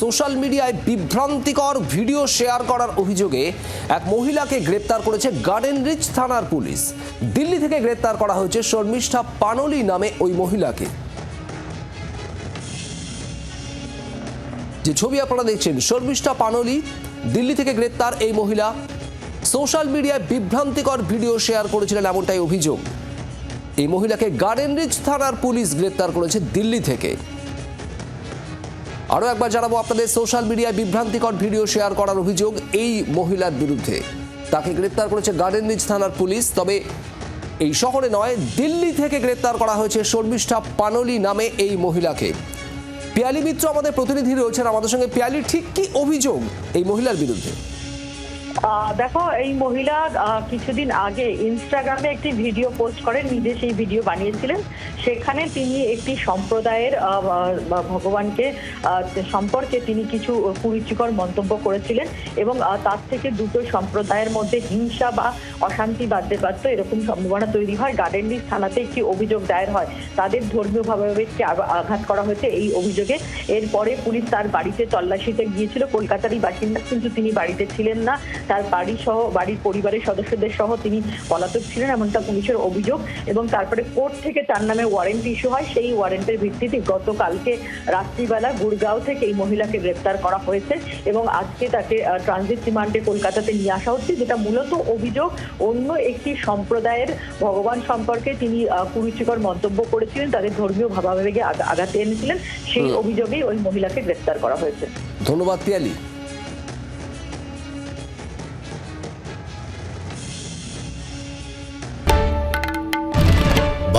Social মিডিয়ায় বিভ্রান্তিকর video share করার অভিযোগে এক মহিলাকে গ্রেপ্তার করেছে গার্ডেন রিচ থানার পুলিশ। দিল্লি থেকে গ্রেপ্তার করা হয়েছে শর্মিষ্ঠা পানলি নামে ওই মহিলাকে। যে ছবি আপনারা দেখছেন, শর্মিষ্ঠা পানলি, দিল্লি থেকে গ্রেপ্তার এই মহিলা। সোশ্যাল মিডিয়ায় বিভ্রান্তিকর ভিডিও শেয়ার করেছিলেন এমনটাই অভিযোগ। এই মহিলাকে গার্ডেন রিচ থানার পুলিশ গ্রেপ্তার করেছে দিল্লি থেকে। আরও একবার জানাব আপনাদের সোশ্যাল মিডিয়ায় বিভ্রান্তিকর ভিডিও শেয়ার করার অভিযোগ এই মহিলার বিরুদ্ধে। তাকে গ্রেপ্তার করেছে গার্ডেন রিচ থানার পুলিশ, তবে এই শহরে নয়, দিল্লি থেকে গ্রেপ্তার করা হয়েছে শর্মিষ্ঠা পানলি নামে এই মহিলাকে। পিয়ালি মিত্র আমাদের প্রতিনিধি রয়েছেন আমাদের সঙ্গে। পিয়ালি, ঠিক কি অভিযোগ এই মহিলার বিরুদ্ধে? দেখো, এই মহিলা কিছুদিন আগে ইনস্টাগ্রামে একটি ভিডিও পোস্ট করেন, নিজে সেই ভিডিও বানিয়েছিলেন। সেখানে তিনি একটি সম্প্রদায়ের ভগবানকে সম্পর্কে তিনি কিছু কুরুচিকর মন্তব্য করেছিলেন এবং তার থেকে দুটো সম্প্রদায়ের মধ্যে হিংসা বা অশান্তি বাড়তে পারত এরকম সম্ভাবনা তৈরি হয়। গার্ডেন থানাতে একটি অভিযোগ দায়ের হয়। তাদের ধর্মীয় ভাবাবেগকে আঘাত করা হয়েছে এই অভিযোগে। এরপরে পুলিশ তার বাড়িতে তল্লাশিতে গিয়েছিল। কলকাতারই বাসিন্দা, কিন্তু তিনি বাড়িতে ছিলেন না। তার বাড়ি সহ বাড়ির পরিবারের সদস্যদের সহ তিনি পলাতক ছিলেন এমনটা পুলিশের অভিযোগ। এবং তারপরে কোর্ট থেকে তার নামে ওয়ারেন্ট ইস্যু হয়। সেই ওয়ারেন্টের ভিত্তিতে গতকালকে রাত্রিবেলা গুড়গাঁও থেকে এই মহিলাকে গ্রেপ্তার করা হয়েছে এবং আজকে তাকে ট্রানজিট রিমান্ডে কলকাতাতে নিয়ে আসা হচ্ছে যেটা মূলত অভিযোগ অন্য একটি সম্প্রদায়ের ভগবান সম্পর্কে তিনি কুরুচিকর মন্তব্য করেছিলেন তাদের ধর্মীয় ভাবাবেগে আঘাত এনেছিলেন। সেই অভিযোগেই ওই মহিলাকে গ্রেপ্তার করা হয়েছে। ধন্যবাদ পিয়ালি।